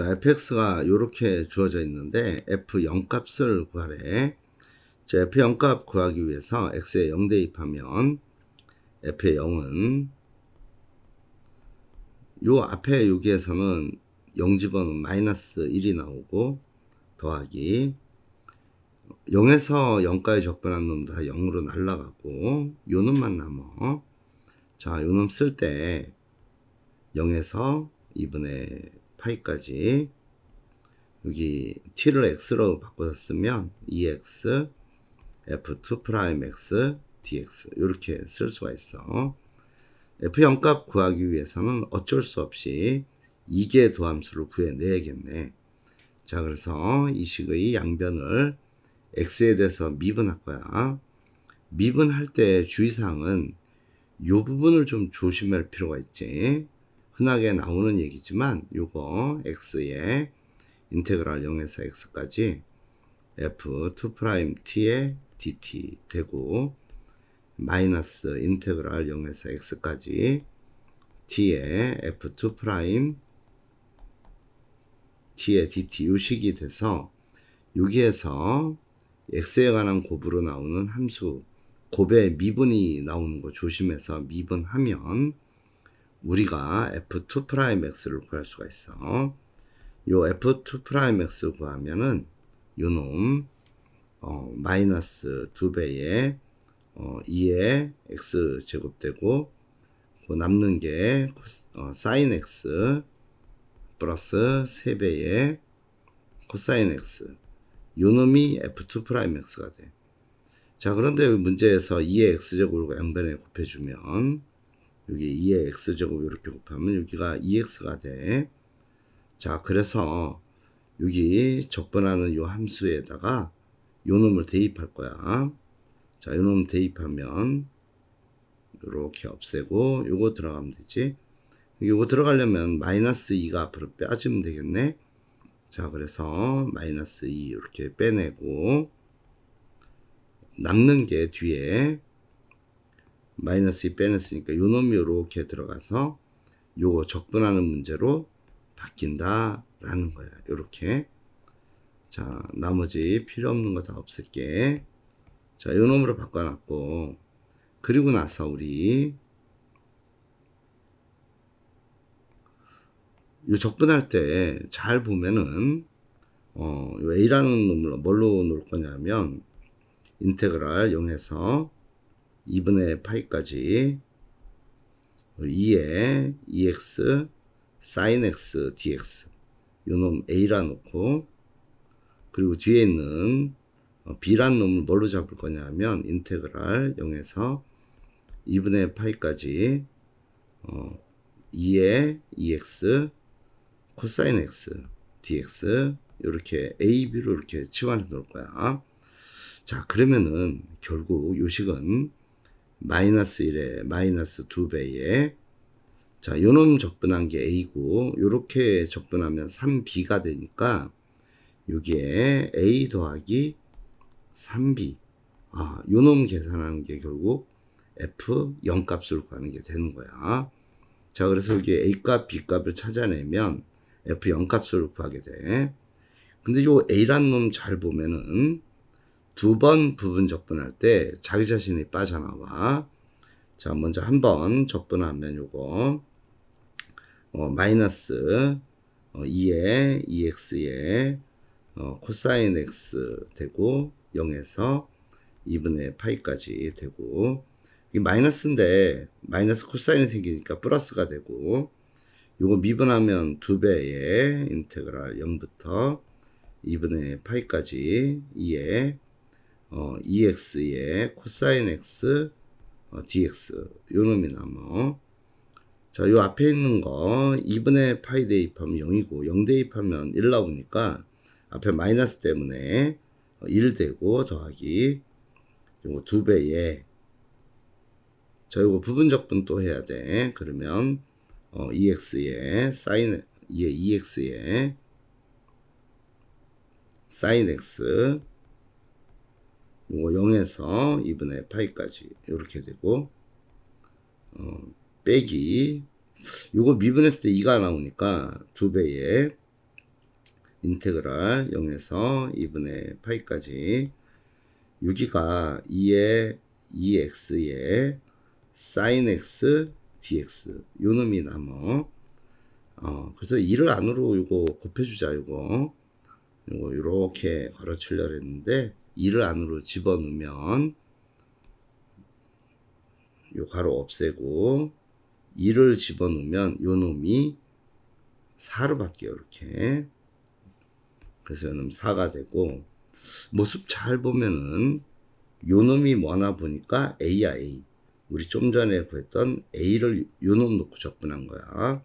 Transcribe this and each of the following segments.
자, fx가 이렇게 주어져 있는데 f0 값을 구하래. 자, f0 값 구하기 위해서 x에 0 대입하면 f의 0은 요 앞에 여기에서는 0 집어넣으면 마이너스 1이 나오고 더하기 0에서 0까지 적분한 놈도 다 0으로 날라가고 요 놈만 남어. 자, 요 놈 쓸 때 0에서 2분의 파이까지 여기 t를 x로 바꿔서 쓰면 2x f2'x dx 이렇게 쓸 수가 있어. f0 값 구하기 위해서는 어쩔 수 없이 2개의 도함수를 구해내야겠네. 자, 그래서 이 식의 양변을 x에 대해서 미분할 거야. 미분할 때 주의사항은 이 부분을 좀 조심할 필요가 있지. 흔하게 나오는 얘기지만 요거 x의 인테그랄 0에서 x까지 f2't의 dt 되고 마이너스 인테그랄 0에서 x까지 t의 f2' t의 dt 요식이 돼서 여기에서 x에 관한 곱으로 나오는 함수 곱의 미분이 나오는 거 조심해서 미분하면 우리가 f2'x를 구할 수가 있어. 요 f2'x 구하면은 요놈 어, 마이너스 2배의 어, 2의 x 제곱되고 그 남는 게 어, 사인 x 플러스 3배의 코사인 x 요 놈이 f2'x가 돼. 자 그런데 문제에서 2의 x제곱을 양변에 곱해주면 여기 2의 x제곱 이렇게 곱하면 여기가 2x가 돼. 자, 그래서 여기 적분하는 요 함수에다가 요 놈을 대입할 거야. 자, 요 놈 대입하면 이렇게 없애고 요거 들어가면 되지. 요거 들어가려면 마이너스 2가 앞으로 빼지면 되겠네. 자, 그래서 마이너스 2 이렇게 빼내고 남는 게 뒤에 마이너스 2 빼냈으니까 요 놈이 요렇게 들어가서 요거 적분하는 문제로 바뀐다 라는 거야. 요렇게. 자 나머지 필요 없는 거 다 없앨게. 자 요 놈으로 바꿔놨고. 그리고 나서 우리 요 적분할 때 잘 보면은 어, 요 a라는 놈을 뭘로 놓을 거냐면 인테그랄 0에서 2분의 파이까지 2에 2x sin x dx 요놈 a라 놓고 그리고 뒤에 있는 어, b란 놈을 뭘로 잡을 거냐면 인테그랄 0에서 2분의 파이까지 어, 2에 2x 코사인 x dx 이렇게 a, b로 이렇게 치환해 놓을 거야. 자, 그러면은 결국 요식은 마이너스 1에 마이너스 2배에 자, 요놈 적분한 게 A고 요렇게 적분하면 3B가 되니까 여기에 A 더하기 3B 아, 요놈 계산하는 게 결국 F 0값을 구하는 게 되는 거야. 자, 그래서 여기 A값, B값을 찾아내면 F 0값을 구하게 돼. 근데 요 A란 놈 잘 보면은 두 번 부분 적분할 때 자기 자신이 빠져나와. 자, 먼저 한번 적분하면 요거, 어, 마이너스, 어, 2에 2x에, 어, 코사인 x 되고, 0에서 2분의 파이까지 되고, 이 마이너스인데, 마이너스 코사인이 생기니까 플러스가 되고, 요거 미분하면 두 배의 인테그랄 0부터 2분의 파이까지 2에 어, 2x의 코사인 x 어, dx 요 놈이 남어 자, 요 앞에 있는 거 2분의 파이 대입하면 0이고 0 대입하면 1 나오니까 앞에 마이너스 때문에 1 되고 더하기 요거 두 배에 자, 요거 부분적분 또 해야 돼. 그러면 어, 2x의 사인 2의 2x의 사인 x 요거 0에서 2분의 파이까지 이렇게 되고 어, 빼기. 요거 미분했을 때 2가 나오니까 두 배에 인테그랄 0에서 2분의 파이까지 여기가 2의 2x의 sin x dx 요 놈이 남어 어 그래서 2를 안으로 이거 곱해주자 이거. 이거 이렇게 걸어치려 했는데 2를 안으로 집어넣으면 요 가로 없애고 2를 집어넣으면 요 놈이 4로 바뀌어요 이렇게. 그래서 요 놈 4가 되고 모습 잘 보면은 요 놈이 뭐나 보니까 A야 A 우리 좀 전에 구했던 A를 요 놈 놓고 접근한 거야.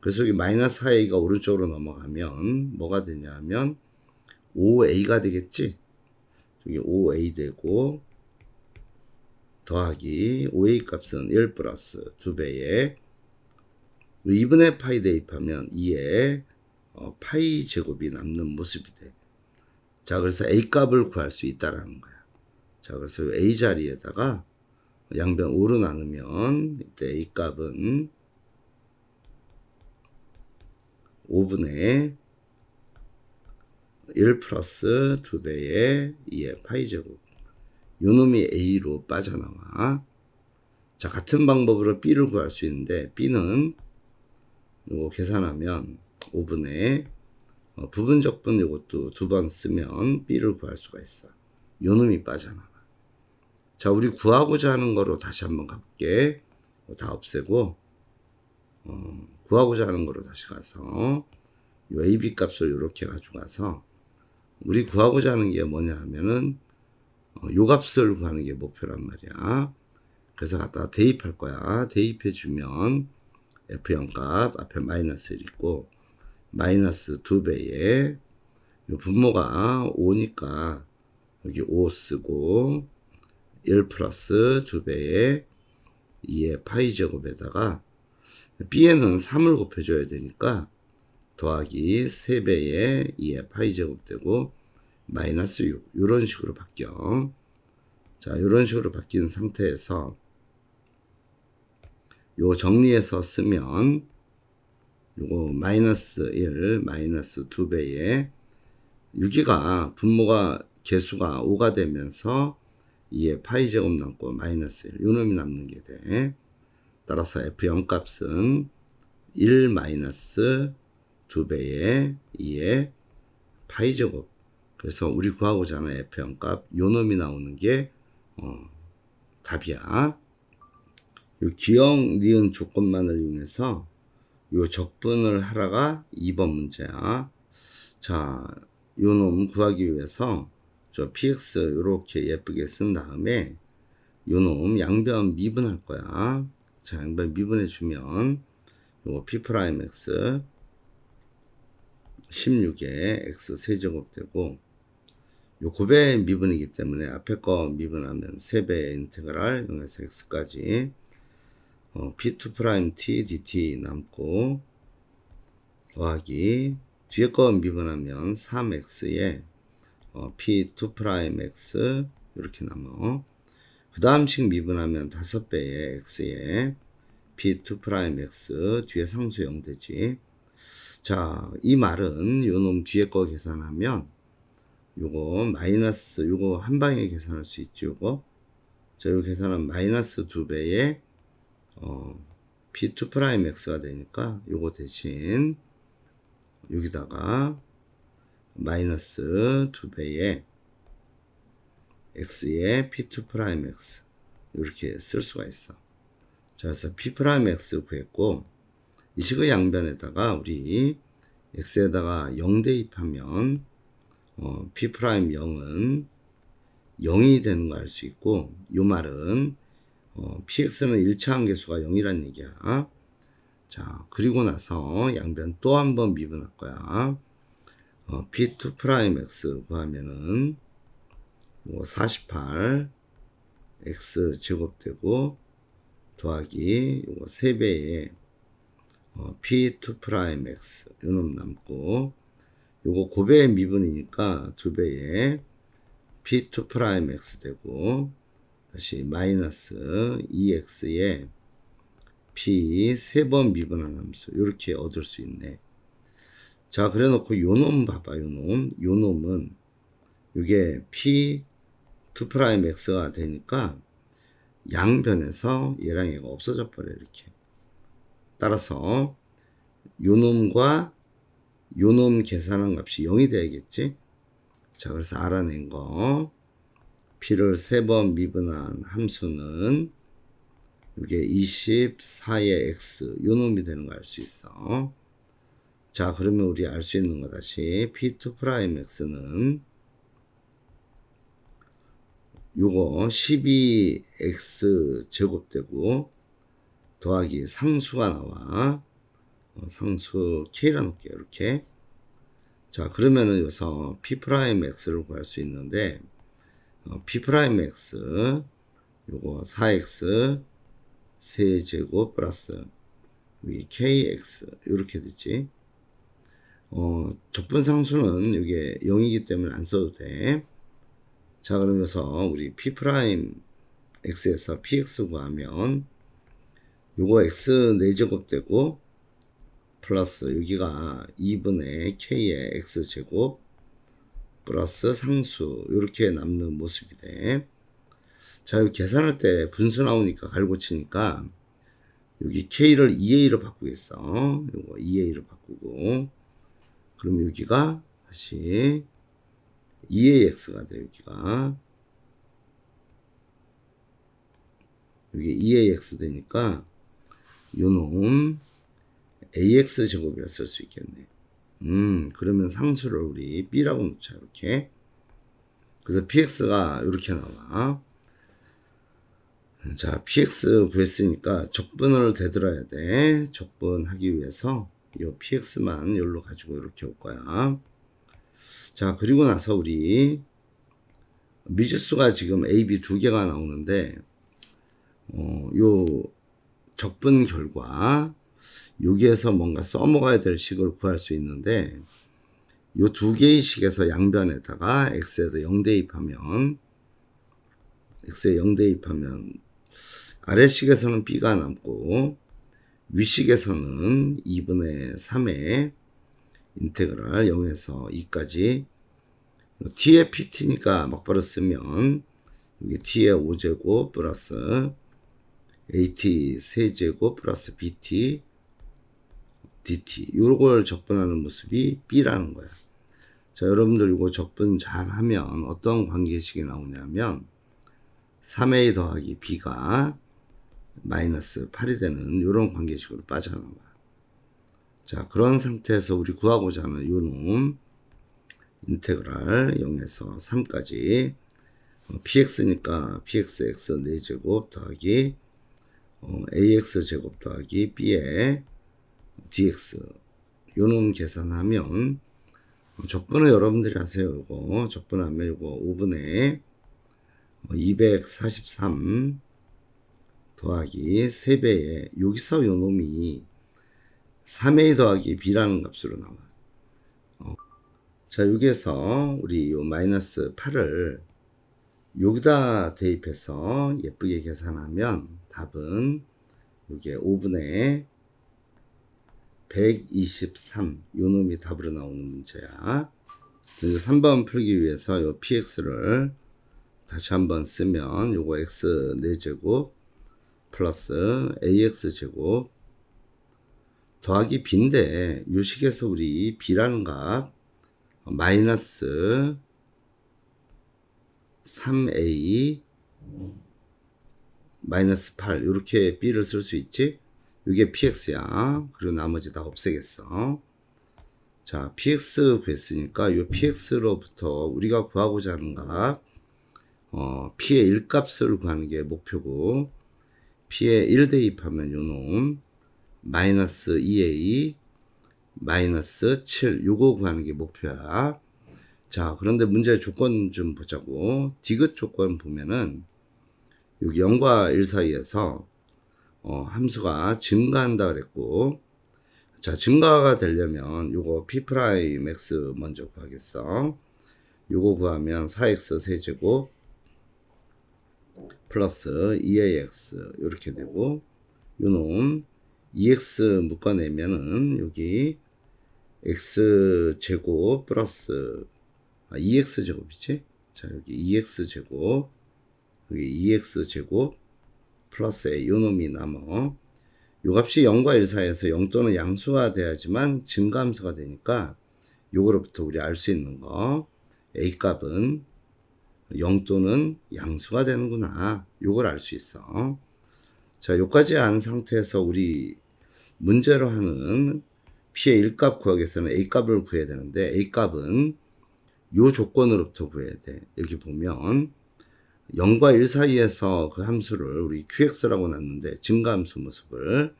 그래서 여기 마이너스 4A가 오른쪽으로 넘어가면 뭐가 되냐면 5A가 되겠지 여기 5A 되고 더하기 5A 값은 1 플러스 2배에 2분의 파이 대입하면 2에 어, 파이 제곱이 남는 모습이 돼. 자, 그래서 A 값을 구할 수 있다라는 거야. 자, 그래서 A 자리에다가 양변 5로 나누면 이때 A 값은 5분의 1 플러스 2배의 2의 파이 제곱. 요 놈이 A로 빠져나와. 자, 같은 방법으로 B를 구할 수 있는데, B는 요거 계산하면 5분의 어, 부분적분 요것도 두 번 쓰면 B를 구할 수가 있어. 요 놈이 빠져나와. 자, 우리 구하고자 하는 거로 다시 한번 가볼게. 어, 다 없애고, 어, 구하고자 하는 거로 다시 가서, 요 AB 값을 이렇게 가져가서, 우리 구하고자 하는 게 뭐냐 하면은, 어, 요 값을 구하는 게 목표란 말이야. 그래서 갖다 대입할 거야. 대입해 주면 F0 값 앞에 마이너스 1 있고 마이너스 2배에 요 분모가 5니까 여기 5 쓰고 1 플러스 2배에 2의 파이 제곱에다가 B에는 3을 곱해줘야 되니까 더하기 3배에 2의 파이 제곱 되고 마이너스 6 이런 식으로 바뀌어. 자 이런 식으로 바뀐 상태에서 요 정리해서 쓰면 요거 마이너스 1 마이너스 2배에 6이가 분모가 개수가 5가 되면서 2의 파이 제곱 남고 마이너스 1 요놈이 남는 게 돼. 따라서 F0 값은 1 마이너스 2배의 2의 파이 제곱 그래서 우리 구하고자 하는 F0 값 요 놈이 나오는 게 어, 답이야. 요 기억 니은 조건만을 이용해서 요 적분을 하라가 2번 문제야. 자, 요 놈 구하기 위해서 저 px 요렇게 예쁘게 쓴 다음에 요 놈 양변 미분할 거야. 자, 양변 미분해 주면 요거 p 프라임 x 16에 x 세제곱 되고 요 고배 미분이기 때문에 앞에 거 미분하면 3배의 인테그랄 0에서 x까지 어, p2 프라임 t dt 남고 더하기 뒤에 거 미분하면 3x에 어, p2 프라임 x 이렇게 남어 그 다음식 미분하면 5배의 x에 p2 프라임 x 뒤에 상수 0 되지 자 이 말은 요놈 뒤에 거 계산하면 요거 마이너스 요거 한 방에 계산할 수 있죠 요거 자 요거 계산하면 마이너스 2배의 어, P2 프라임 X가 되니까 요거 대신 여기다가 마이너스 2배의 X의 P2 프라임 X 이렇게 쓸 수가 있어. 자, 그래서 P 프라임 X 구했고 이 식의 양변에다가 우리 X에다가 0 대입하면 어, P 프라임 0은 0이 되는 거 알 수 있고 요 말은 어, px는 1차 한계수가 0이란 얘기야. 자, 그리고 나서 양변 또 한 번 미분할 거야. 어, p2 프라임 x 구하면은 뭐 48 x 제곱되고 더하기 요거 3배에 어, p2 프라임 x 요놈 남고 요거 고배의 미분이니까 2배에 p2 프라임 x 되고 다시 마이너스 2x에 p 세 번 미분한 함수 이렇게 얻을 수 있네. 자, 그래 놓고 요놈 봐봐, 요 놈. 요 놈은, 이게 P 2 프라임 X가 되니까, 양변에서 얘랑 얘가 없어져 버려, 이렇게. 따라서, 요 놈과 요놈 계산한 값이 0이 돼야겠지? 자, 그래서 알아낸 거. P를 세 번 미분한 함수는, 이게 24의 X, 요 놈이 되는 거 알 수 있어. 자, 그러면 우리 알 수 있는 거 다시 P2 프라임 X는 요거 12X 제곱되고 더하기 상수가 나와. 어, 상수 K라 놓을게요. 이렇게. 자, 그러면은 여기서 P 프라임 X를 구할 수 있는데 어, P 프라임 X 요거 4X 세제곱 플러스 여기 KX 이렇게 됐지. 어, 적분상수는 이게 0이기 때문에 안 써도 돼. 자, 그러면서 우리 P X에서 PX 구하면 요거 X 4제곱 되고 플러스 여기가 2분의 K의 X제곱 플러스 상수 이렇게 남는 모습이 돼. 자, 계산할 때 분수 나오니까 갈고 치니까 여기 K를 2A로 바꾸겠어. 요거 2A로 바꾸고 그럼 여기가 다시 2AX가 돼, 여기가. 여기 2AX 되니까 요놈 AX 제곱이라 쓸 수 있겠네. 음, 그러면 상수를 우리 B라고 놓자, 이렇게. 그래서 PX가 이렇게 나와. 자, PX 구했으니까 적분을 되돌아야 돼. 적분하기 위해서 이 PX만 여기로 가지고 이렇게 올 거야. 자, 그리고 나서 우리 미지수가 지금 A, B 두 개가 나오는데, 어, 요 적분 결과, 여기에서 뭔가 써먹어야 될 식을 구할 수 있는데, 요 두 개의 식에서 양변에다가 X에도 0 대입하면, X에 0 대입하면, 아래식에서는 B가 남고, 위식에서는 2분의 3의 인테그랄 0에서 2까지 t의 pt니까 막바로 쓰면 여기 t의 5제곱 플러스 at 세제곱 플러스 bt dt 요걸 적분하는 모습이 b라는 거야. 자 여러분들 이거 적분 잘 하면 어떤 관계식이 나오냐면 3a 더하기 b가 마이너스 8이 되는 이런 관계식으로 빠져나와. 자, 그런 상태에서 우리 구하고자 하는 요놈 인테그랄 0에서 3까지 어, px니까 pxx 4제곱 더하기 어, ax 제곱 더하기 b의 dx 요놈 계산하면 어, 적분을 여러분들이 하세요. 요거 적분하면 요거 5분의 243 더하기 3배에 여기서 요 놈이 3a 더하기 b라는 값으로 나와요. 어. 자, 여기에서 우리 요 마이너스 8을 여기다 대입해서 예쁘게 계산하면 답은 이게 5분의 123 요 놈이 답으로 나오는 문제야. 그래서 3번 풀기 위해서 요 px를 다시 한번 쓰면 요거 x 4제곱 플러스 ax 제곱 더하기 b인데 요 식에서 우리 b라는 값 마이너스 3a 마이너스 8 이렇게 b를 쓸 수 있지? 이게 px야. 그리고 나머지 다 없애겠어. 자 px 구했으니까 요 px로부터 우리가 구하고자 하는 값 어, p의 1값을 구하는 게 목표고 p에 1 대입하면 요놈 마이너스 2a 마이너스 7 요거 구하는 게 목표야. 자 그런데 문제 조건 좀 보자고. 디귿 조건 보면은 여기 0과 1 사이에서 어, 함수가 증가한다 그랬고 자 증가가 되려면 요거 p 프라임 x 먼저 구하겠어. 요거 구하면 4x 세제곱 플러스 2ax 이렇게 되고 요놈 2x 묶어내면은 여기 x 제곱 플러스 아, 2x 제곱이지? 자 여기 2x 제곱 여기 2x 제곱 플러스 a 요 놈이 남어 요 값이 0과 1 사이에서 0 또는 양수가 돼야지만 증가함수가 되니까 요거로부터 우리 알 수 있는 거. A 값은 0 또는 양수가 되는구나. 요걸 알 수 있어. 자 요까지 안 상태에서 우리 문제로 하는 p의 1값 구하기 위해서는 a 값을 구해야 되는데 a 값은 요 조건으로부터 구해야 돼. 여기 보면 0과 1 사이에서 그 함수를 우리 qx라고 놨는데 증가함수 모습을.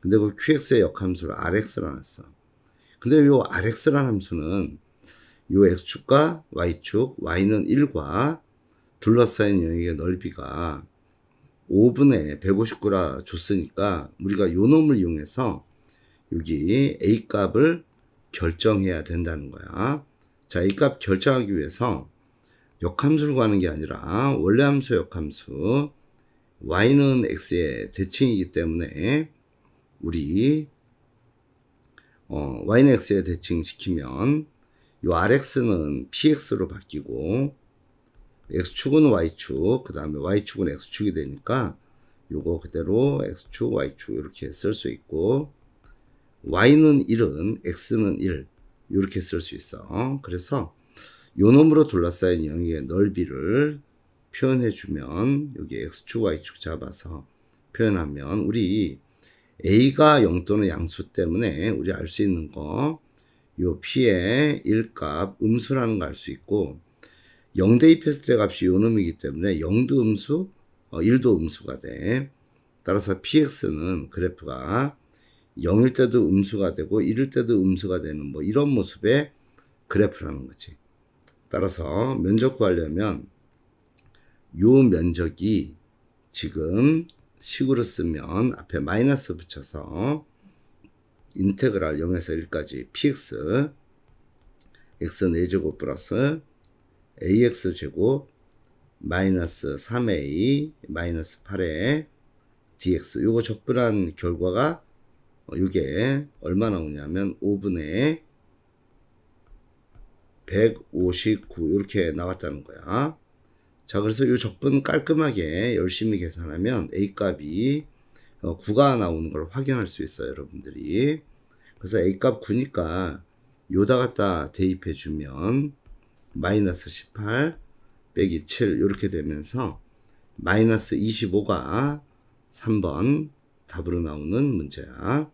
근데 그 qx의 역함수를 rx라 놨어. 근데 요 rx라는 함수는 요 x축과 y축 y는 1과 둘러싸인 영역의 넓이가 5분의 159라 줬으니까 우리가 요 놈을 이용해서 여기 a 값을 결정해야 된다는 거야. 자 a 값 결정하기 위해서 역함수를 구하는 게 아니라 원래 함수 역함수. y는 x의 대칭이기 때문에 우리 어, y는 x에 대칭 시키면 요 rx는 px로 바뀌고 x축은 y축 그 다음에 y축은 x축이 되니까 요거 그대로 x축 y축 이렇게 쓸 수 있고 y는 1은 x는 1 이렇게 쓸 수 있어. 그래서 요 놈으로 둘러싸인 영역의 넓이를 표현해 주면 여기 x축 y축 잡아서 표현하면 우리 a가 0 또는 양수 때문에 우리 알 수 있는 거 요 p의 1값 음수라는 거 알 수 있고 0 대입했을 때 값이 요 놈이기 때문에 0도 음수 어, 1도 음수가 돼. 따라서 px는 그래프가 0일 때도 음수가 되고 1일 때도 음수가 되는 뭐 이런 모습의 그래프라는 거지 따라서 면적 구하려면 요 면적이 지금 식으로 쓰면 앞에 마이너스 붙여서 인테그랄 0에서 1까지 px x 4제곱 플러스 ax 제곱 마이너스 3a 마이너스 8의 dx. 요거 적분한 결과가 어, 요게 얼마 나오냐면 5분의 159 이렇게 나왔다는 거야. 자, 그래서 이 적분 깔끔하게 열심히 계산하면 A 값이 9가 나오는 걸 확인할 수 있어요, 여러분들이. 그래서 A 값 9니까 요다 갖다 대입해 주면 마이너스 18 빼기 7 이렇게 되면서 마이너스 25가 3번 답으로 나오는 문제야.